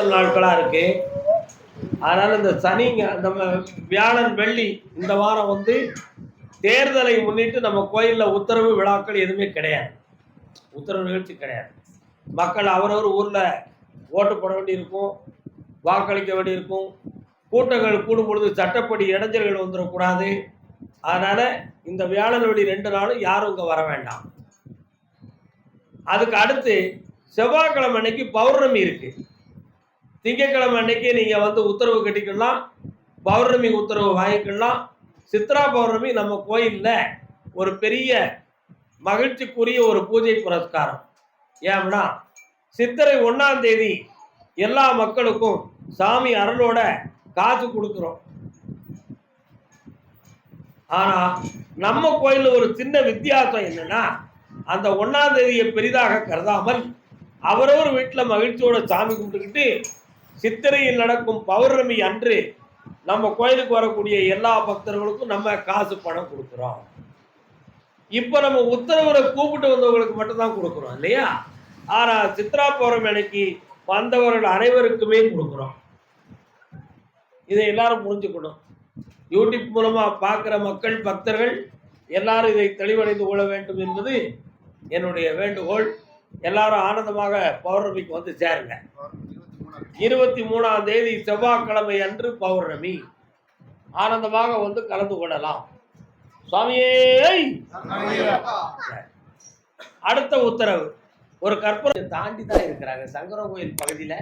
கூட்டல் நாட்களாக இருக்கு. அதனால் இந்த சனிங்க நம்ம வியாழன் வெள்ளி இந்த வாரம் வந்து தேர்தலை முன்னிட்டு நம்ம கோயிலில் உத்தரவு விழாக்கள் எதுவுமே கிடையாது. உத்தரவு நிகழ்ச்சி கிடையாது. மக்கள் அவரவர் ஊரில் ஓட்டு போட வேண்டியிருக்கும் வாக்களிக்க வேண்டியிருக்கும். கூட்டங்கள் கூடும் பொழுது சட்டப்படி இடைஞ்சல்கள் வந்துடக்கூடாது. அதனால் இந்த வியாழன் வெள்ளி ரெண்டு நாளும் யாரும் இங்கே வர வேண்டாம். அதுக்கு அடுத்து செவ்வாய்க்கிழமை அன்னைக்கு பௌர்ணமி இருக்கு. திங்கட்கிழமை அன்னைக்கு நீங்கள் வந்து உத்தரவு கட்டிக்கலாம். பௌர்ணமி உத்தரவு வாங்கிக்கலாம். சித்ரா பௌர்ணமி நம்ம கோயிலில் ஒரு பெரிய மகிழ்ச்சிக்குரிய ஒரு பூஜை புரஸ்காரம். ஏன்னா சித்திரை ஒன்றாம் தேதி எல்லா மக்களுக்கும் சாமி அருளோட காசு கொடுக்குறோம். ஆனா நம்ம கோயிலில் ஒரு சின்ன வித்தியாசம் என்னன்னா அந்த ஒன்னாம் தேதியை பெரிதாக கருதாமல் அவரவர் வீட்டில் மகிழ்ச்சியோட சாமி கும்பிட்டுக்கிட்டு சித்திரையில் நடக்கும் பௌர்ணமி அன்று நம்ம கோயிலுக்கு வரக்கூடிய எல்லா பக்தர்களுக்கும் நம்ம காசு பணம் கொடுக்குறோம். இப்போ நம்ம உத்தரவரை கூப்பிட்டு வந்தவங்களுக்கு மட்டும்தான் கொடுக்குறோம் இல்லையா? ஆனால் சித்ரா பௌர்ணமி அன்னைக்கு வந்தவர்கள் அனைவருக்குமே கொடுக்குறோம். இதை எல்லாரும் புரிஞ்சுக்கணும். யூடியூப் மூலமாக பார்க்குற மக்கள் பக்தர்கள் எல்லாரும் இதை தெளிவடைந்து கொள்ள வேண்டும் என்பது என்னுடைய வேண்டுகோள். எல்லாரும் ஆனந்தமாக பௌர்ணமிக்கு வந்து சேருங்க. இருபத்தி மூணாம் தேதி செவ்வாய்க்கிழமை அன்று பௌர்ணமி. ஆனந்தமாக வந்து கலந்து கொள்ளலாம். சுவாமியே! அடுத்த உத்தரவு. ஒரு கற்பனை தாண்டி தான் இருக்கிறாங்க. சங்கரன் கோயில் பகுதியில்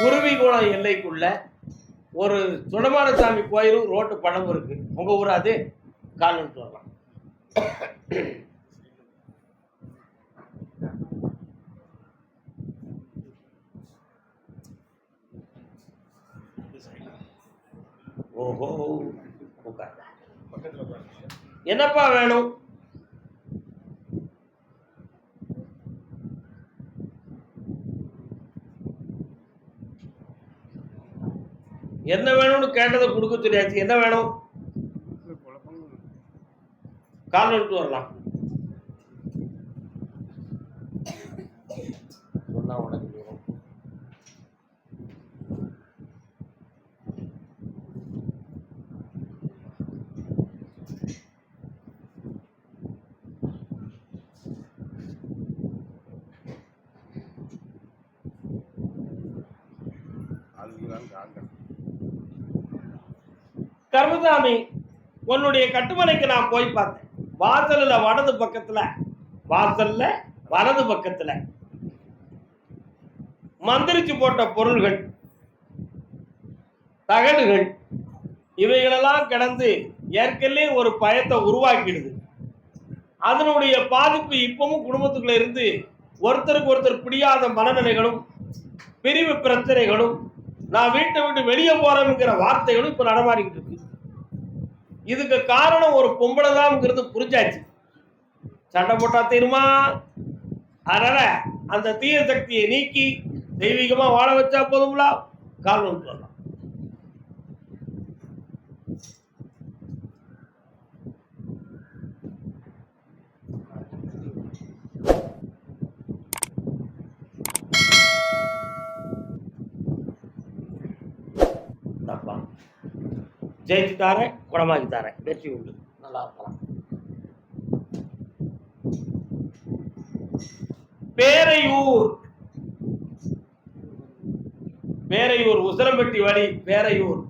குருவிகுளம் எல்லைக்குள்ள ஒரு சுடமானசாமி கோயிலும் ரோட்டு பழமும் இருக்கு. உங்க ஊர் அது? காலன்ட்டு வரலாம். ஓஹோ. உட்கார். என்னப்பா வேணும்? என்ன வேணும்னு கேட்டதை கொடுக்க தெரியாது என்ன வேணும்? கால் விட்டு வரலாம். சொன்னா உனக்கு வரும். கர்மசாமி உன்னுடைய கட்டுமனைக்கு நான் போய் பார்த்தேன். வாசல்ல வலது பக்கத்துல வாசல்ல வலது பக்கத்துல. மந்திரிச்சு போட்ட பொருள்கள் தகடுகள் இவைகளெல்லாம் கிடந்து ஏற்கனவே ஒரு பயத்தை உருவாக்கிடுது. அதனுடைய பாதிப்பு இப்பவும் குடும்பத்துக்குள்ள இருந்து ஒருத்தருக்கு ஒருத்தர் பிடியாத மனநிலைகளும் பிரிவு பிரச்சனைகளும் நான் வீட்டை விட்டு வெளியே போறேங்கிற வார்த்தைகளும் இப்ப நடமாடிக்கிட்டு இருக்கு. இதுக்கு காரணம் ஒரு பொம்பளை தான்ங்கிறது புரிஞ்சாச்சு. சண்டை போட்டா தீருமா? அதனால அந்த தீய சக்தியை நீக்கி தெய்வீகமா வாழ வச்சா போதும்லா? காரணம் ஜெயிச்சு தாரேன் குணமாக்கி தாரேன் வெற்றி உண்டு. நல்லா இருக்கலாம். பேரையூர். பேரையூர் உசரம்பட்டி வழி பேரையூர்.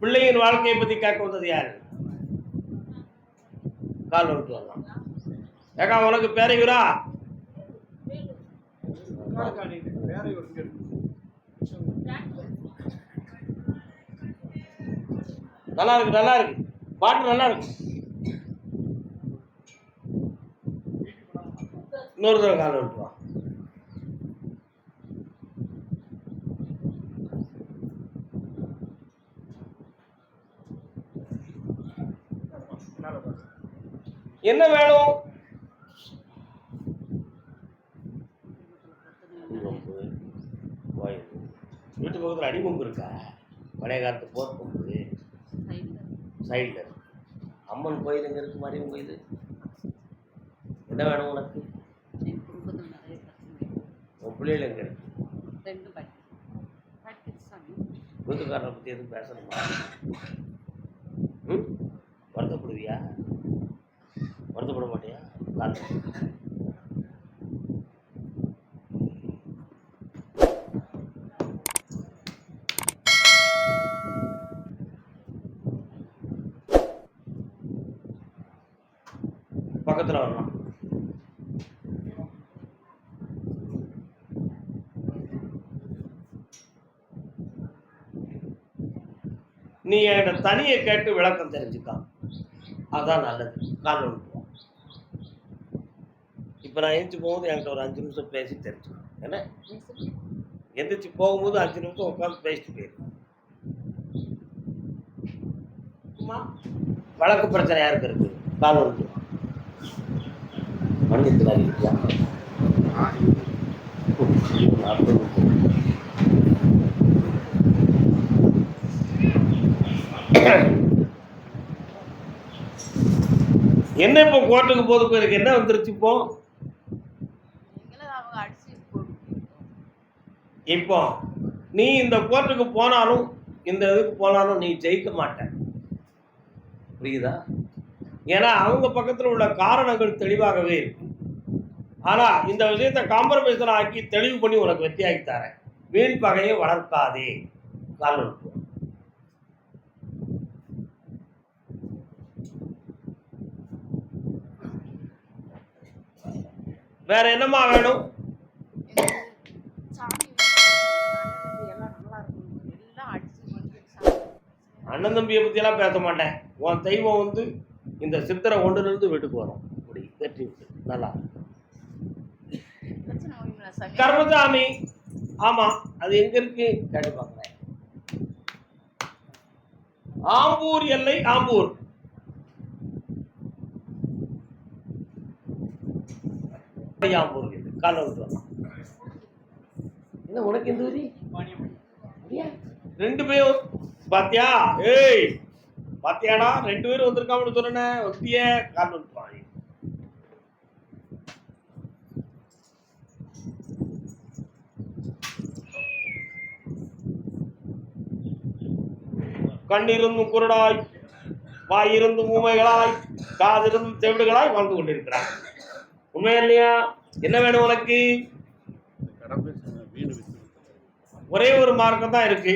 பிள்ளையின் வாழ்க்கையை பத்தி கேட்க வந்தது யாரு? கால் விட்டு வரலாம். ஏக்கா உனக்கு பேரையூரா? நல்லா இருக்கு நல்லா இருக்கு. பாட்டு நல்லா இருக்கு. இன்னொரு தடவை கால் விட்டு வா என்ன வேணும்? வீட்டு பக்கத்தில் அடிமம்பு இருக்கா? பழைய காலத்து போர் கொம்பு. சைடில் அம்மன் கோயில் எங்கே இருக்கு மாரியம்மன் கோயில்? என்ன வேணும் உனக்கு? உன் பிள்ளைகள் எங்கே இருக்கு? வீட்டுக்காரரை பற்றி எதுவும் பேசணுமா? ம்? மாட்டியா பக்கத்தில் வரலாம் நீ என்னோட தனியை கேட்டு விளக்கம் தெரிஞ்சுக்கான் அதான் நல்லது. காரணம் இப்போ நான் எழுந்துச்சு போகும்போது என்கிட்ட ஒரு அஞ்சு நிமிஷம் பேசி தெரிஞ்சுக்கணும் என்ன? எந்திரிச்சு போகும்போது அஞ்சு நிமிஷம் உட்காந்து பேசிட்டு போயிரு. அம்மா, வழக்கு பிரச்சனை யாருக்கு இருக்கு? கால் மன்னித்துறாரு இல்லையா என்ன இப்போ கோர்ட்டுக்கு போது போயிருக்கு என்ன வந்துருச்சு இப்போ எங்களை அவங்க அடிச்சு போட்டு இப்போ நீ இந்த கோர்ட்டுக்கு போனாலும் இந்த இதுக்கு போனாலும் நீ ஜெயிக்க மாட்ட. புரியுதா? ஏன்னா அவங்க பக்கத்தில் உள்ள காரணங்கள் தெளிவாகவே இருக்கு. ஆனால் இந்த விஷயத்தை காம்ப்ரமைசன் ஆக்கி தெளிவு பண்ணி உனக்கு வெற்றியாக்கி தரேன். வீண் பகையை வளர்க்காதே. காரணம் வேற என்னமா வேணும் எங்களுக்கு சாமி நல்லது எல்லாம் நல்லா இருக்கும் எல்லாம் அடிச்சு வந்து சாமி அண்ணன் தம்பியை பற்றியெல்லாம் பேச மாட்டேன். உன் தெய்வம் வந்து இந்த சித்திரை ஒன்றுலேருந்து வீட்டுக்கு வரும். அப்படி வெற்றி விட்டு நல்லா. கர்மசாமி. ஆமாம் அது எங்க இருக்கு? கேட்டு பார்க்குறேன். ஆம்பூர் எல்லை ஆம்பூர். ஆம்பூர் இது காலை விட்டு வரலாம். என்ன உனக்கு எந்த அப்படியா? ரெண்டு பேரும் பாத்தியா? ஏய் பாத்தியாடா? ரெண்டு பேரும் வந்திருக்காமனு சொன்னேன் ஒத்திய கால் விட்டு வாங்க கண்ணிருந்தும் குருடாய் வாயிருந்தும் ஊமைகளாய் காதிருந்தும் செவிடுகளாய் வாழ்ந்து கொண்டிருக்கிறார். உண்மை இல்லையா? என்ன வேணும் உனக்கு? ஒரே ஒரு மார்க்கம் தான் இருக்கு.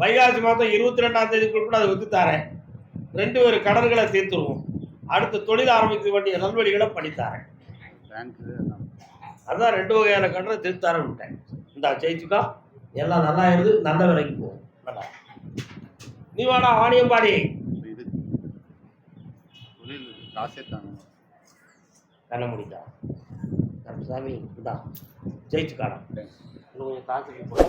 வைகாசி மாதம் இருபத்தி ரெண்டாம் தேதிக்குள்ள அதை வித்து தரேன். ரெண்டு பேர் கடன்களை தீர்த்துருவோம் அடுத்து தொழில் ஆரம்பிக்க வேண்டிய நல்வழிகளை பண்ணித்தாரேன் அதான் ரெண்டு வகையான கடனை தீர்த்தாரேன் விட்டேன். இந்தா ஜெயிச்சுக்கா. எல்லாம் நல்லா இருந்து நல்ல விலைக்கு போகும் நல்லா. நீ வாடா வாணியம்பாடி இது தொழில் காசே தாங்க. கண்ண முடிக்கா. சாமி இந்தா. ஜெயிச்சு காலம் இன்னும் கொஞ்சம் காசுக்கு போடு.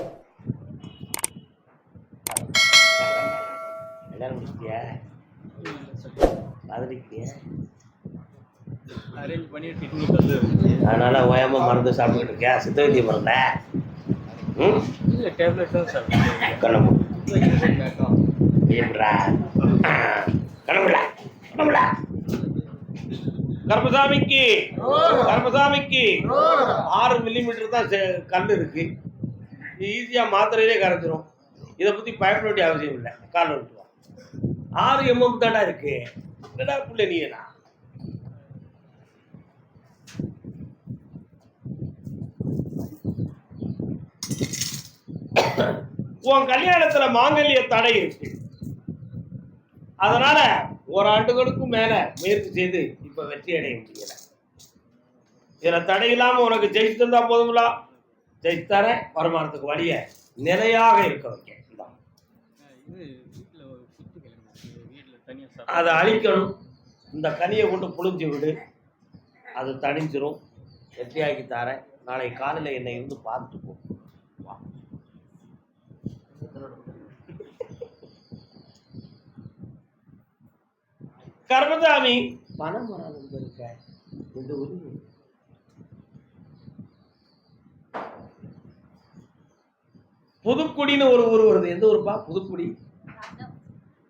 கல்யாணம் முடிச்சிட்டியா? அரேஞ்ச் பண்ணிட்டு அதனால ஓயாம மருந்து சாப்பிட்டுக்கிட்டு இருக்கியா? சித்த வைத்திய மருந்த? ம்? இல்லை டேப்லெட் தான் மூடு எப்படா கண்ணமுடா கண்ணமுடா கர்மசாமிக்கு கர்மசாமிக்கு ஆறு மில்லிமீட்டர் தான் கல் இருக்கு. ஈஸியாக மாத்திரையிலே கரைச்சிரும் இதை பற்றி பயப்பட வேண்டிய அவசியம் இல்லை. காலை விட்டுவான் ஆறு எம்எம் தாடா இருக்கு. என்னடா புள்ள நீனா உன் கல்யாணத்துல மாங்கல்ய தடை இருக்கு. அதனால ஒரு ஆண்டுகளுக்கும் மேல முயற்சி செய்து இப்ப வெற்றி அடைய முடியல. இதுல தடை இல்லாம உனக்கு ஜெயிச்சு தந்தா போதுங்களா? ஜெயிச்சு தரேன். வருமானத்துக்கு வழிய நிலையாக இருக்க வைக்க இந்தா. இது வீட்டில் ஒரு குத்து கிளம்பி வீட்டில் தனியாக அதை அழிக்கணும். இந்த கனியை கொண்டு புழிஞ்சு விடு. அது தணிஞ்சிரும். வெற்றியாக்கி தரேன். நாளை காலையில் என்னை இருந்து பார்த்துட்டு போ. வா. கர்மசாமி பணம் வராது இருக்க. இந்த உரிமை புதுக்குடின்னு ஒரு ஊர் வருது. எந்த ஊருப்பா? புதுக்குடி.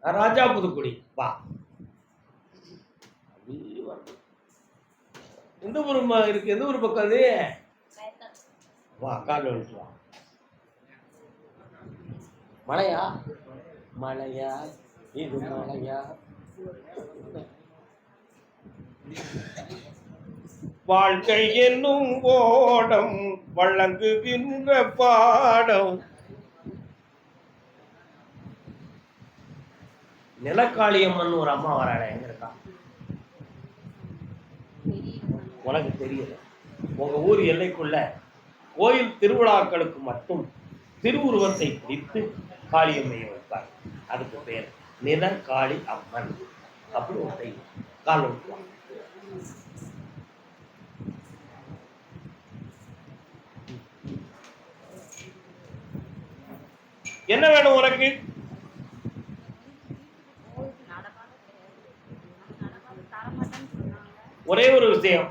ராஜா புதுக்குடி வா. எந்த ஊர் இருக்கு? எந்த ஊர் பக்கம் அது? வா கால் வந்துட்டு வா. மலையா? மலையா? இது மலையா? வாழ்க்கை என்னும் ஓடம் வழங்குகின்ற பாடம். நிலக்காளியம்மன் ஒரு அம்மா வராட எங்க இருக்கா? உனக்கு தெரியல உங்க ஊர் எல்லைக்குள்ள கோயில் திருவிழாக்களுக்கு மட்டும் திருவுருவத்தை பிடித்து காளியம்மையை வைப்பார். அதுக்கு பேர் நிலக்காளி அம்மன். அப்படி ஒரு தெய்வம். கால் விட்டுவாங்க என்ன வேணும் உனக்கு? ஒரே ஒரு விஷயம்.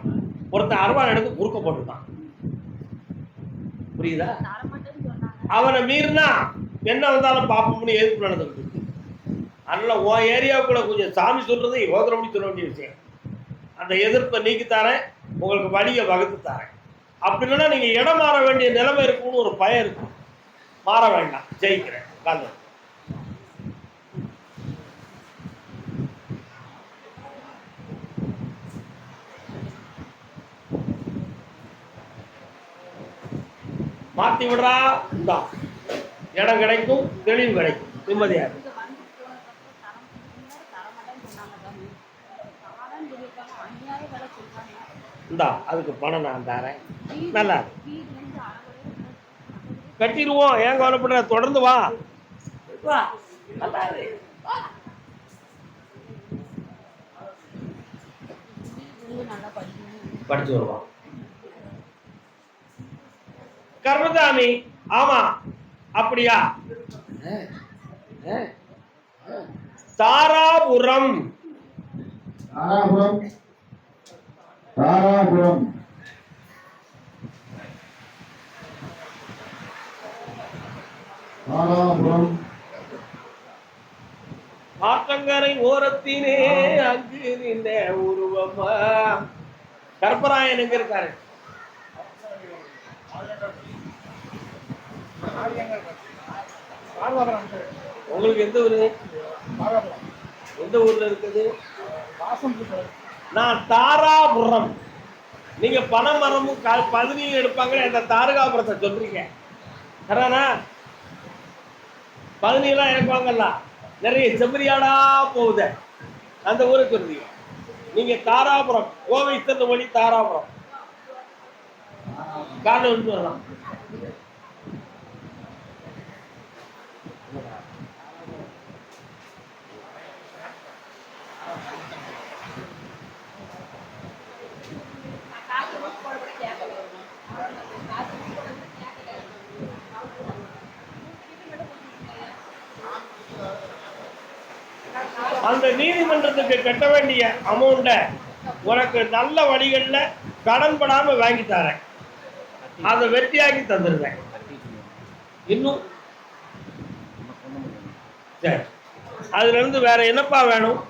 ஒருத்தன் அருவாள் எடுத்து குறுக்க போட்டுட்டான் புரியுதா? அவனை மீறினா என்ன வந்தாலும் பார்ப்போம்னு எதிர்ப்பு நடந்துட்டு இருக்கு. அதனால உன் ஏரியாவுக்குள்ள கொஞ்சம் சாமி சொல்றது யோதனை சொல்ல வேண்டிய விஷயம். அந்த எதிர்ப்பை நீக்கி தரேன் உங்களுக்கு வழியை வகுத்து தரேன் அப்படி இல்லைன்னா நீங்க இடம் மாற வேண்டிய நிலைமை இருக்கும்னு ஒரு பயம் இருக்கும் மாற வேண்டாம். ஜெயிக்கிறேன். கால் மாற்றி விடுறா இந்தா. இடம் கிடைக்கும் தெளிவு கிடைக்கும். நிம்மதியாக இருக்கும் இந்தா அதுக்கு பணம் நான் தரேன். நல்லா கட்டிடுவோம். ஏன் கவலைப்படுற? தொடர்ந்து வா. நல்லா வா. படிச்சு வருவான். கர்மசாமி ஆமா. அப்படியா? தாராபுரம். தாராபுரம். தாராபுரம். தாராபுரம். ஆற்றங்கரை ஓரத்தினே அங்கு நின்ற உருவமா. கற்பராயன் எங்க இருக்காரு? உங்களுக்கு எந்த ஊரு? எந்த ஊர்ல இருக்குது? நான் தாராபுரம். நீங்க பனைமரமும் க- பதனியும் எடுப்பாங்களே அந்த தாரகாபுரத்தை சொல்றீங்க. சரிதானா பதனியெல்லாம் இறக்குவாங்கல்ல நிறைய செம்மறியாடா போகுது. அந்த ஊருக்கு இருந்தீங்க நீங்க தாராபுரம் கோவை சென்ற தாராபுரம். காலைல வந்து வரலாம். அந்த நீதிமன்றத்துக்கு கட்ட வேண்டிய அமௌண்ட்டை உனக்கு நல்ல வழிகளில் கடன் படாம வாங்கி தரேன். அதை வெட்டியாக்கி தந்துடுவேன் இன்னும்? சரி. அதுல இருந்து வேற என்னப்பா வேணும்?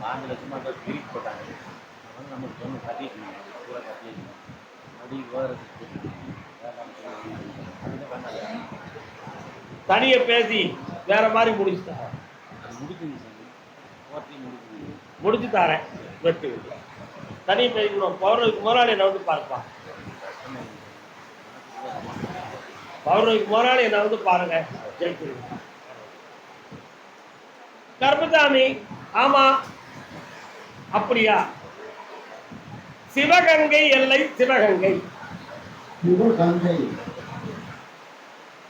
பாஞ்சு தனியை பேசி வேற மாதிரி முடிச்சு தரேன். முடிச்சு தரேன். வெட்டி. பேசிக்கணும் பௌர்ணமிக்கு முதலாளி என்னை வந்து பார்ப்பா. பௌர்ணமிக்கு முதலாளி என்னை வந்து பாருங்க. ஜெயிச்சிருங்க கர்மசாமி ஆமா. அப்படியா? சிவகங்கை எல்லை சிவகங்கை. சிவகங்கை.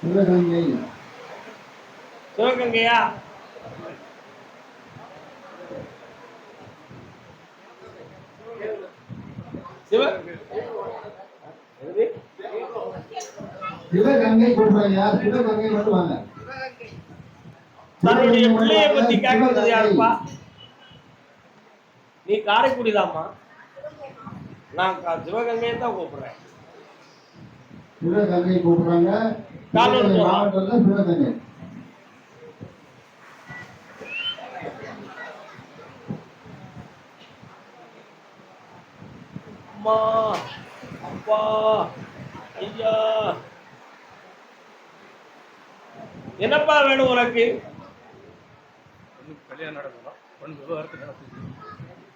சிவகங்கை. சிவகங்கையா? சிவ? சிவகங்கை சொல்றாங்க சிவகங்கை மட்டும் வாங்க தன்னுடைய பிள்ளைய பத்தி கேட்கறது யாருப்பா? நீ காரைக்குடிதாம்மா? நான் சிவகங்கையை தான் கூப்பிடுறேன். சிவகங்கை கூப்பிடுறாங்க. சிவகங்கை. அம்மா அப்பா ஐயா. என்னப்பா வேணும் உனக்கு? கல்யாணம் நடக்கணும் பொண்ணு விவகாரத்து நடக்குது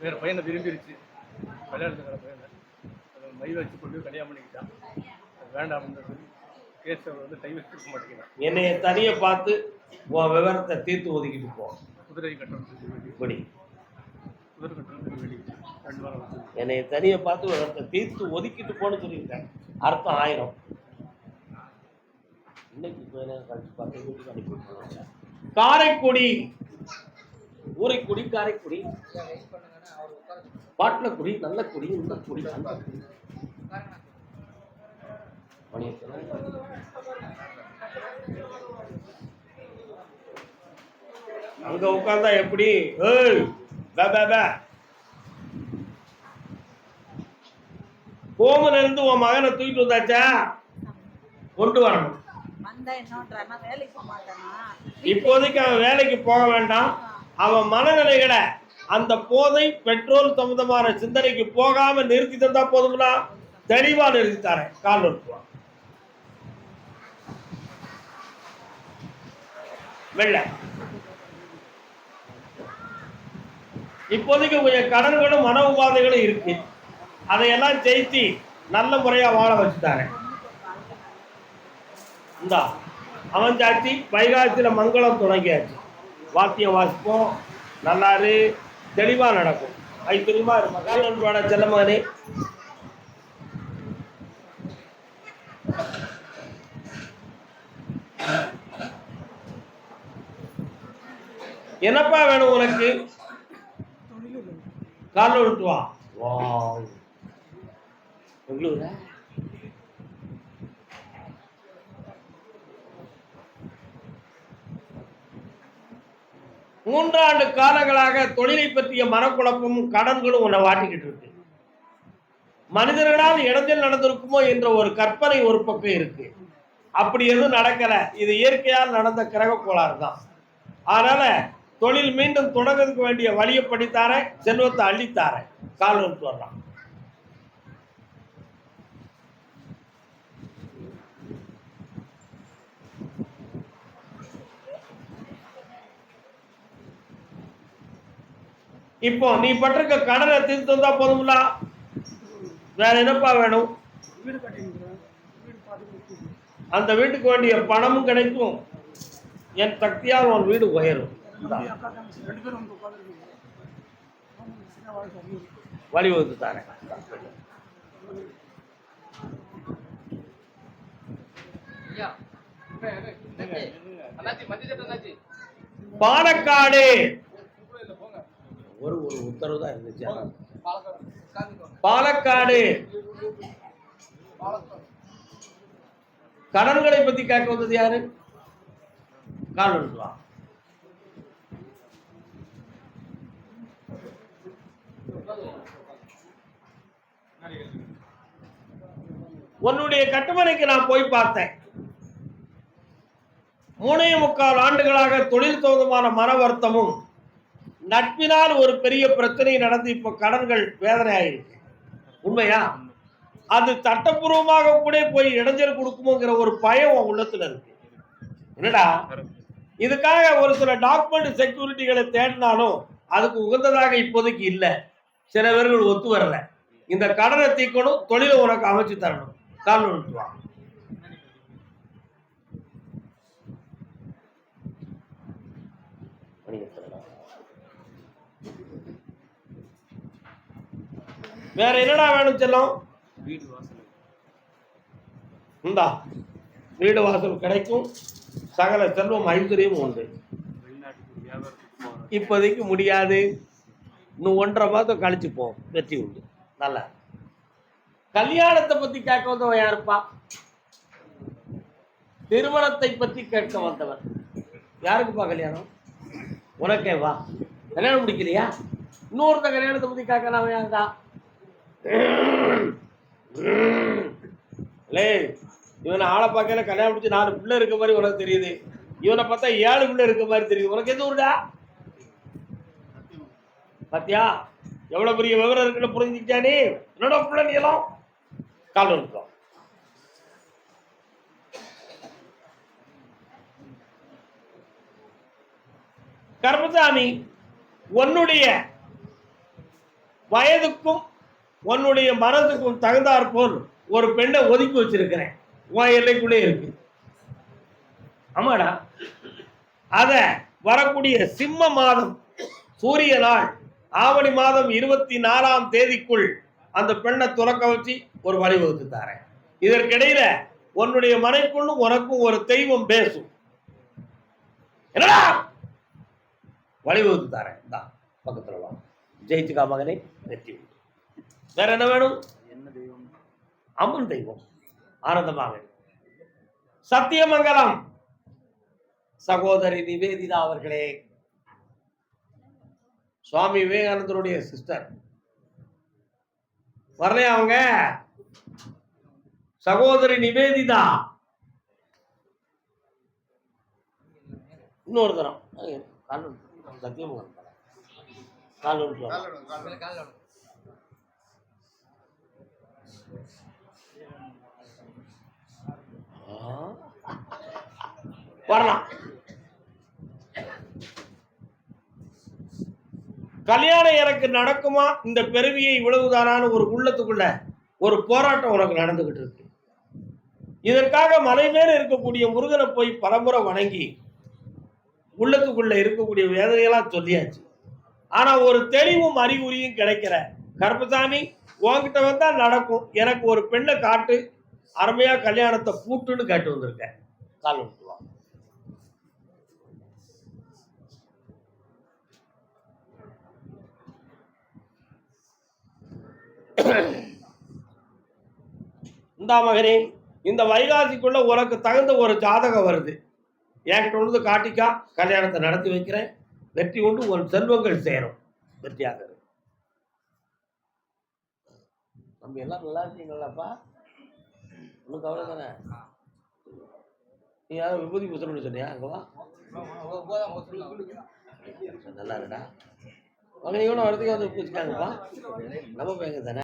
வேற பையனை விரும்பிருச்சு. கல்யாணத்துக்கு கிட பையனை. அதை மை வச்சு கொண்டு கல்யாணம் பண்ணிக்கிட்டான். வேண்டாம்னு சொல்லி கேஸ் வந்து டைம் கொடுக்க மாட்டேங்கிறான். என்னைய தனிய பார்த்து உன் விவரத்தை தீர்த்து ஒதுக்கிட்டு போ. குதிரை கட்டணும் இப்படி. என்னை தனியை என்னைய பார்த்து விவரத்தை தீர்த்து ஒதுக்கிட்டு போன்னு சொல்லியிருக்கேன் அர்த்தம் ஆயிரம். இன்னைக்கு கழிச்சு பார்த்து வீட்டுக்கு அனுப்பி காரைக்குடி. ஊரைக்குடி காரைக்குடி. பாட்டில குடி நல்ல குடி இந்த குடி அங்க உட்கார்ந்தா எப்படி? ஏய்! கோமல இருந்து உன் மகனை தூக்கிட்டு வந்தாச்சா? கொண்டு வரணும். இப்போதைக்கு அவன் வேலைக்கு போக வேண்டாம். அவன் மனநிலைகளை அந்த போதை பெட்ரோல் சம்பந்தமான சிந்தனைக்கு போகாம நிறுத்தி தந்தா போதும்னா தெளிவா நிறுத்தி தரேன். கால் நிறுத்துவான் வெள்ள. இப்போதைக்கு கொஞ்சம் கடன்களும் மன உபாதைகளும் இருக்கு. அதையெல்லாம் ஜெயித்து நல்ல முறையா வாழ வச்சுட்டாரேன் இந்தா அமைஞ்சாச்சு வைகாசியில் மங்களம் தொடங்கியாச்சு. வாத்தியம் வாசிப்போம். நல்லாரு தெளிவாக நடக்கும். ஐ தெரியுமா செல்ல மகனே என்னப்பா வேணும் உனக்கு? காலில் விட்டு வா பெங்களூரா மூன்றாண்டு காலங்களாக தொழிலை பற்றிய மனக்குழப்பமும் கடன்களும் உன்னை வாட்டிக்கிட்டு இருக்கு. மனிதர்களால் இடத்தில் நடந்திருக்குமோ என்ற ஒரு கற்பனை ஒரு பக்கம் இருக்கு. அப்படி எதுவும் நடக்கல. இது இயற்கையால் நடந்த கிரக கோளாறு தான் அதனால தொழில் மீண்டும் தொடங்குறதுக்கு வேண்டிய வழியை படித்தாரேன் செல்வத்தை அள்ளித்தாரேன் கால் வந்து வர்றான் இப்போ நீ பட்டிருக்க கடனை தீர்த்து வந்தா போதும்ல? வேற என்னப்பா வேணும்? அந்த வீட்டுக்கு வேண்டிய பணமும் கிடைக்கும். என் சக்தியால் உன் வீடு உயரும். வழிவகுத்து தரேன் பாலக்காடு. ஒரு ஒரு உத்தரவு தான் இருந்துச்சு. பாலக்காடு கடன்களை பத்தி கேட்க வந்தது யாரு? கால் எடுத்து உன்னுடைய கட்டுமனைக்கு நான் போய் பார்த்தேன். மூணே முக்கால் ஆண்டுகளாக தொழில் சம்பந்தமான மன வருத்தமும் நட்பினால் ஒரு பெரிய பிரச்சனை நடந்து இப்போ கடன்கள் வேதனை ஆயிருக்கு உண்மையா? அது சட்டப்பூர்வமாக கூட போய் இடைஞ்சல் கொடுக்குமோங்கிற ஒரு பயம் உன் உள்ளத்துல இருக்கு. என்னடா? இதுக்காக ஒரு சில டாக்குமெண்ட் செக்யூரிட்டிகளை தேடினாலும் அதுக்கு உகந்ததாக இப்போதைக்கு இல்லை. சில பேர்கள் ஒத்து வரல. இந்த கடனை தீக்கணும் தொழிலை உனக்கு அமைச்சு தரணும். கால் விட்டு வா. மணி எத்தனைடா? வேற என்னடா வேணும் செல்லம்? வீடு வாசல். இந்தா வீடு வாசல் கிடைக்கும். சகல செல்வம் ஐந்தரையும் உண்டு. இப்போதைக்கு முடியாது. இன்னும் ஒன்றரை மாதம் கழிச்சு போ வெற்றி உண்டு. நல்லா. கல்யாணத்தை பத்தி கேட்க வந்தவன் யாருப்பா? திருமணத்தை பத்தி கேட்க வந்தவன். யாருக்குப்பா கல்யாணம்? உனக்கே வா. கல்யாணம் முடிக்கலையா? இன்னொருத்த கல்யாணத்தை பத்தி கேட்கலாம் அவன் லே இவனை ஆளை பார்க்கல கல்யாணம் முடிச்சு நாலு பிள்ளை இருக்க மாதிரி உனக்கு தெரியுது. இவனை பார்த்தா ஏழு பிள்ளை இருக்க மாதிரி தெரியுது. உனக்கு எது ஊருடா? பாத்தியா? எவ்வளவு பெரிய விவரம் இருக்குன்னு புரிஞ்சுக்கிட்டானே என்னோட பிள்ளை எல்லாம்? கால் நிமிஷம் கர்மசாமி உன்னுடைய வயதுக்கும் உன்னுடைய மனதுக்கும் தகுந்தாற் போல் ஒரு பெண்ணை ஒதுக்கி வச்சிருக்கிறேன். உன் எல்லைக்குள்ளே இருக்கு. ஆமாடா. அத வரக்கூடிய சிம்ம மாதம் சூரிய நாள் ஆவணி மாதம் இருபத்தி நாலாம் தேதிக்குள் அந்த பெண்ணை துறக்க வச்சு ஒரு வழிவகுத்து தாரேன். இதற்கிடையில உன்னுடைய மனைக்குள்ளும் உனக்கும் ஒரு தெய்வம் பேசும். என்னடா? வழிவகுத்து தாரேன். தான் பக்கத்துல வா. ஜெயிச்சுக்கா மகனே வெற்றி வேற என்ன வேணும்? என்ன தெய்வம். அம்மன் தெய்வம் ஆனந்தமாக. சத்தியமங்கலம். சகோதரி நிவேதிதா அவர்களே சுவாமி விவேகானந்தருடைய சிஸ்டர் வரலையா அவங்க? சகோதரி நிவேதிதா. இன்னொரு தரம் கால் கால் ஆ. வரலாம். கல்யாணம் எனக்கு நடக்குமா? இந்த பெருவியை இவ்வளவுதானான்னு ஒரு உள்ளத்துக்குள்ள ஒரு போராட்டம் உனக்கு நடந்துகிட்டு இருக்கு. இதற்காக மலை மேல இருக்கக்கூடிய முருகனை போய் பரம்பரை வணங்கி உள்ளத்துக்குள்ள இருக்கக்கூடிய வேதனையெல்லாம் சொல்லியாச்சு. ஆனா ஒரு தெளிவும் அறிகுறியும் கிடைக்கிற கருப்பசாமி உன்கிட்ட வந்தா நடக்கும். எனக்கு ஒரு பெண்ணை காட்டு அருமையா கல்யாணத்தை பூட்டுன்னு கேட்டு வந்திருக்கேன். கால் விட்டுருவா இந்தா மகனே இந்த வைகாசிக்குள்ள உனக்கு தகுந்த ஒரு ஜாதகம் வருது. என்கிட்ட வந்து காட்டிக்கா கல்யாணத்தை நடத்தி வைக்கிறேன். வெற்றி கொண்டு ஒரு செல்வங்கள் சேரும். வெற்றியாக நம்ம எல்லாம் நல்லா இருக்கீங்களாப்பா? உனக்கு அவ்வளோ தானே நீ யாரும் விபூதி பூசணும்னு சொன்னியா அங்கே நல்லா இருடா அவங்க இவனை வரதுக்கு வந்து பூச்சிக்காங்கப்பா நம்ம பையங்க தானே?